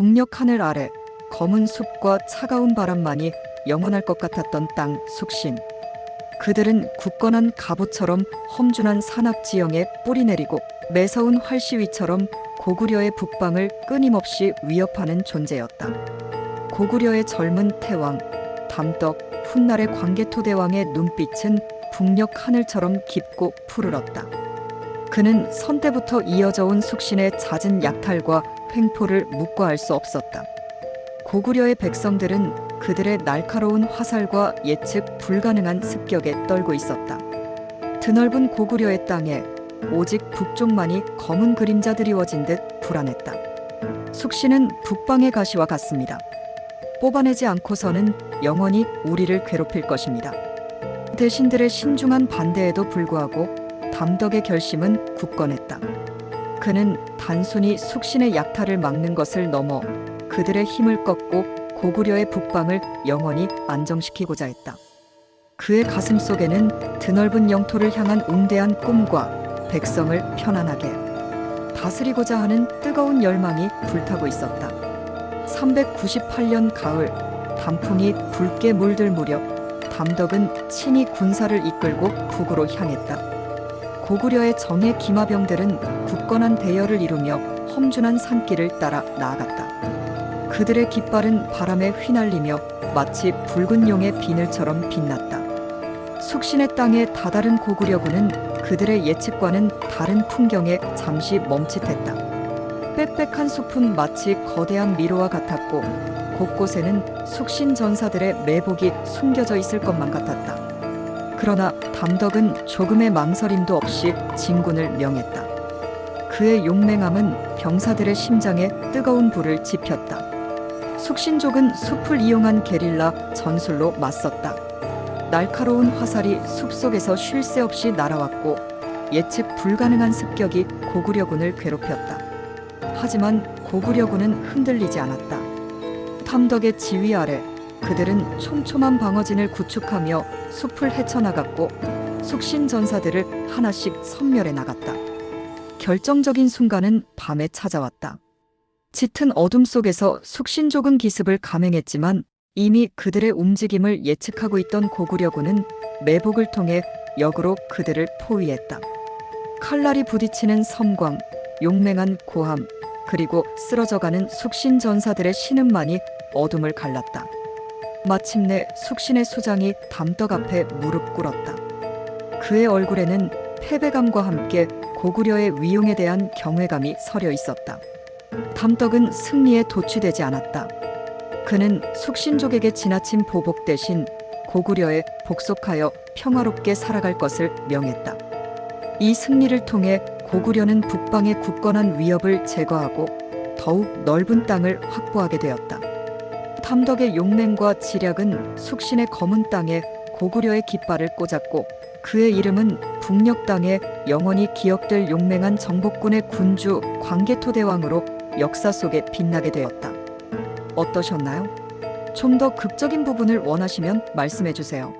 북녘 하늘 아래 검은 숲과 차가운 바람만이 영원할 것 같았던 땅 숙신. 그들은 굳건한 갑옷처럼 험준한 산악 지형에 뿌리 내리고 매서운 활시위처럼 고구려의 북방을 끊임없이 위협하는 존재였다. 고구려의 젊은 태왕, 담덕, 훗날의 광개토 대왕의 눈빛은 북녘 하늘처럼 깊고 푸르렀다. 그는 선때부터 이어져 온 숙신의 잦은 약탈과 횡포를 묵과할 수 없었다. 고구려의 백성들은 그들의 날카로운 화살과 예측 불가능한 습격에 떨고 있었다. 드넓은 고구려의 땅에 오직 북쪽만이 검은 그림자 드리워진 듯 불안했다. 숙신은 북방의 가시와 같습니다. 뽑아내지 않고서는 영원히 우리를 괴롭힐 것입니다. 대신들의 신중한 반대에도 불구하고 담덕의 결심은 굳건했다. 그는 단순히 숙신의 약탈을 막는 것을 넘어 그들의 힘을 꺾고 고구려의 북방을 영원히 안정시키고자 했다. 그의 가슴 속에는 드넓은 영토를 향한 웅대한 꿈과 백성을 편안하게 다스리고자 하는 뜨거운 열망이 불타고 있었다. 398년 가을 단풍이 붉게 물들 무렵 담덕은 친히 군사를 이끌고 북으로 향했다. 고구려의 정예 기마병들은 굳건한 대열을 이루며 험준한 산길을 따라 나아갔다. 그들의 깃발은 바람에 휘날리며 마치 붉은 용의 비늘처럼 빛났다. 숙신의 땅에 다다른 고구려군은 그들의 예측과는 다른 풍경에 잠시 멈칫했다. 빽빽한 숲은 마치 거대한 미로와 같았고 곳곳에는 숙신 전사들의 매복이 숨겨져 있을 것만 같았다. 그러나 담덕은 조금의 망설임도 없이 진군을 명했다. 그의 용맹함은 병사들의 심장에 뜨거운 불을 지폈다. 숙신족은 숲을 이용한 게릴라 전술로 맞섰다. 날카로운 화살이 숲속에서 쉴 새 없이 날아왔고 예측 불가능한 습격이 고구려군을 괴롭혔다. 하지만 고구려군은 흔들리지 않았다. 탐덕의 지휘 아래 그들은 촘촘한 방어진을 구축하며 숲을 헤쳐나갔고 숙신 전사들을 하나씩 섬멸해 나갔다. 결정적인 순간은 밤에 찾아왔다. 짙은 어둠 속에서 숙신족은 기습을 감행했지만 이미 그들의 움직임을 예측하고 있던 고구려군은 매복을 통해 역으로 그들을 포위했다. 칼날이 부딪히는 섬광, 용맹한 고함, 그리고 쓰러져가는 숙신 전사들의 신음만이 어둠을 갈랐다. 마침내 숙신의 수장이 담덕 앞에 무릎 꿇었다. 그의 얼굴에는 패배감과 함께 고구려의 위용에 대한 경외감이 서려 있었다. 담덕은 승리에 도취되지 않았다. 그는 숙신족에게 지나친 보복 대신 고구려에 복속하여 평화롭게 살아갈 것을 명했다. 이 승리를 통해 고구려는 북방의 굳건한 위협을 제거하고 더욱 넓은 땅을 확보하게 되었다. 탐덕의 용맹과 지략은 숙신의 검은 땅에 고구려의 깃발을 꽂았고 그의 이름은 북녘 땅에 영원히 기억될 용맹한 정복군의 군주 광개토 대왕으로 역사 속에 빛나게 되었다. 어떠셨나요? 좀 더 극적인 부분을 원하시면 말씀해 주세요.